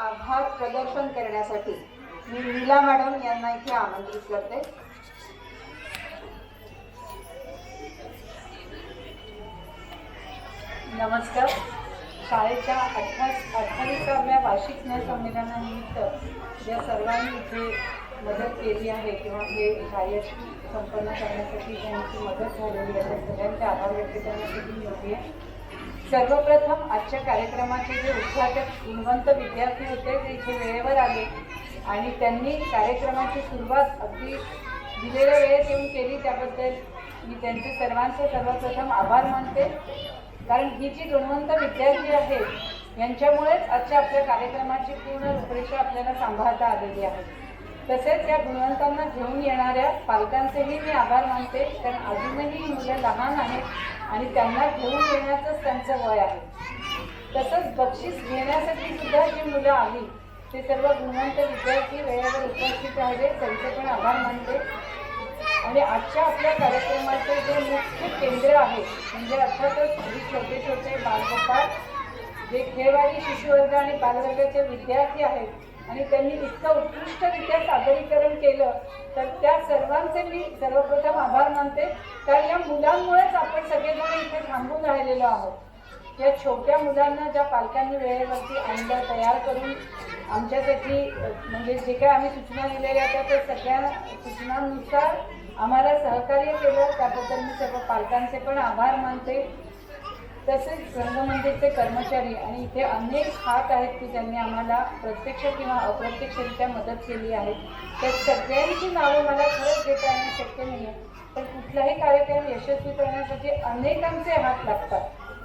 आभार प्रदर्शन करण्यासाठी मी नीला मॅडम यांना इथे आमंत्रित करते. नमस्कार. शाळेच्या अठ्ठावीस अठ्ठावीसाव्या वार्षिक स्नेहसंमेलनानिमित्त ज्या सर्वांनी इथे मदत केली आहे किंवा हे कार्य संपन्न करण्यासाठी ज्यांची मदत झालेली आहे सगळ्यांचे आभार व्यक्त करण्यासाठी मी आहे. सर्वप्रथम आजच्या कार्यक्रमाचे जे उद्घाटक गुणवंत विद्यार्थी होते ते इथे वेळेवर आले. आणि त्यांनी कार्यक्रमाची सुरुवात अगदी दिलेल्या वेळेत येऊन केली. त्याबद्दल मी त्यांचे सर्वांचे सर्वप्रथम आभार मानते. कारण ही जी गुणवंत विद्यार्थी आहेत यांच्यामुळेच आजच्या आपल्या कार्यक्रमाची पूर्ण रूपरेषा आपल्याला सांभाळता आलेली आहे. तसेच या गुणवंतांना घेऊन येणाऱ्या पालकांचेही मी आभार मानते. कारण अजूनही मुलं लहान आहेत. आणि त्यांना घेऊन येण्याचंच त्यांचं वय आहे. तसंच बक्षीस घेण्यासाठी सुद्धा जी मुलं आली ते सर्व गुणवंत विद्यार्थी वेळेवर उपस्थित राहिले. त्यांचे पण आभार मानते. आणि आजच्या आपल्या कार्यक्रमाचे जे मुख्य केंद्र आहे म्हणजे अर्थातच छोटे छोटे बालगोपाळ जे खेळवाडी शिशुवर्ग आणि बालवर्गाचे विद्यार्थी आहेत आणि त्यांनी इतकं उत्कृष्टरित्या सादरीकरण केलं तर त्या सर्वांचे मी सर्वप्रथम आभार मानते. कारण या मुलांमुळेच आपण सगळेजण इथे थांबून राहिलेलो आहोत. या छोट्या मुलांना ज्या पालकांनी वेळेवरती आणलं तयार करून आमच्यासाठी म्हणजे जे काही आम्ही सूचना दिलेल्या त्या त्या सगळ्या सूचनांनुसार आम्हाला सहकार्य केलं. त्याबद्दल मी सर्व पालकांचे पण आभार मानते. तसेच रंगमंदिरचे म्हणजे कर्मचारी आणि इथे अनेक हात आहेत की ज्यांनी आम्हाला प्रत्यक्ष किंवा अप्रत्यक्षरित्या मदत केली आहे. त्या सगळ्यांची नावं मला खरंच घेता येणं शक्य नाही आहे पण कुठलाही कार्यक्रम यशस्वी करण्यासाठी अनेकांचे हात लागतात.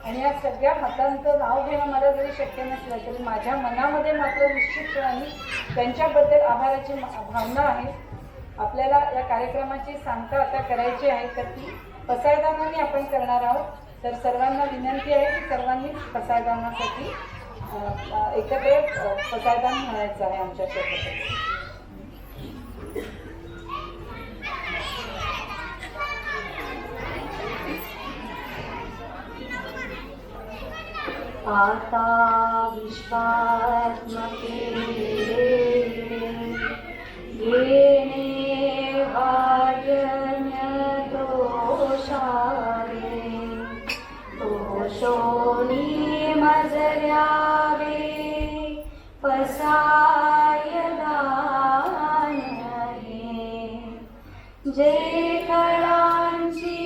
आणि या सगळ्या हातांचं नाव घेणं मला जरी शक्य नसलं तरी माझ्या मनामध्ये मात्र निश्चितपणे त्यांच्याबद्दल आभाराची भावना आहे. आपल्याला या कार्यक्रमाची सांगता आता करायची आहे तर ती पसायदानाने आपण करणार आहोत. तर सर्वांना विनंती आहे की सर्वांनी पसायदानासाठी एकत्र पसायदान म्हणायचं आहे आमच्या क्षेत्रात आता विश्वात्मके पसायदानहे जे कळांची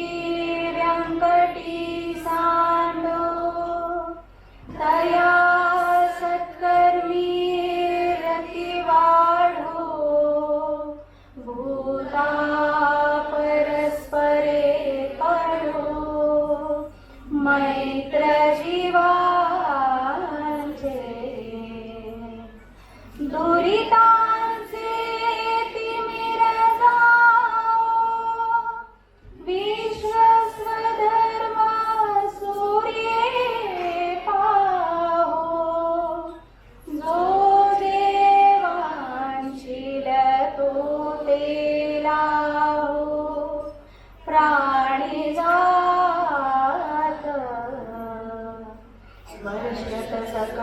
व्यंकटी सांडो। तया सत्कर्मी रती वाढो। भूता परस्परे पडो मैत्र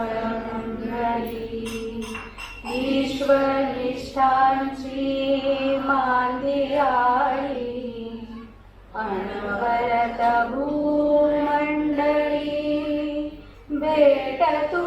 मंडळी ईश्वरनिष्ठांची ईश्वनिष्ठांची मांदियाळी अनवरत भूमंडळी भेट तू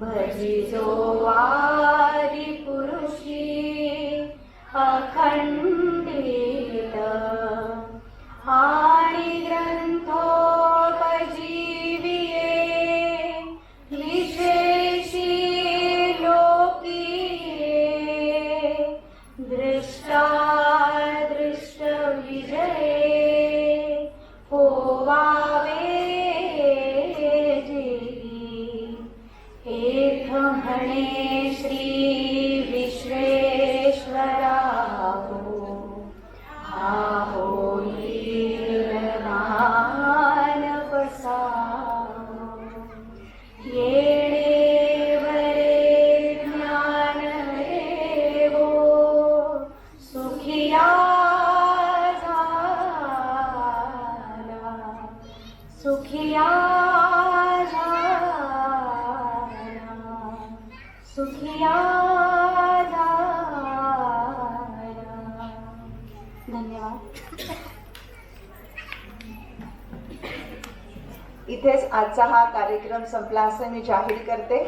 भजिजो आदिपुरुषी अखंडित हा Me. इथेच आजचा हा कार्यक्रम संपला असं मी जाहीर करते.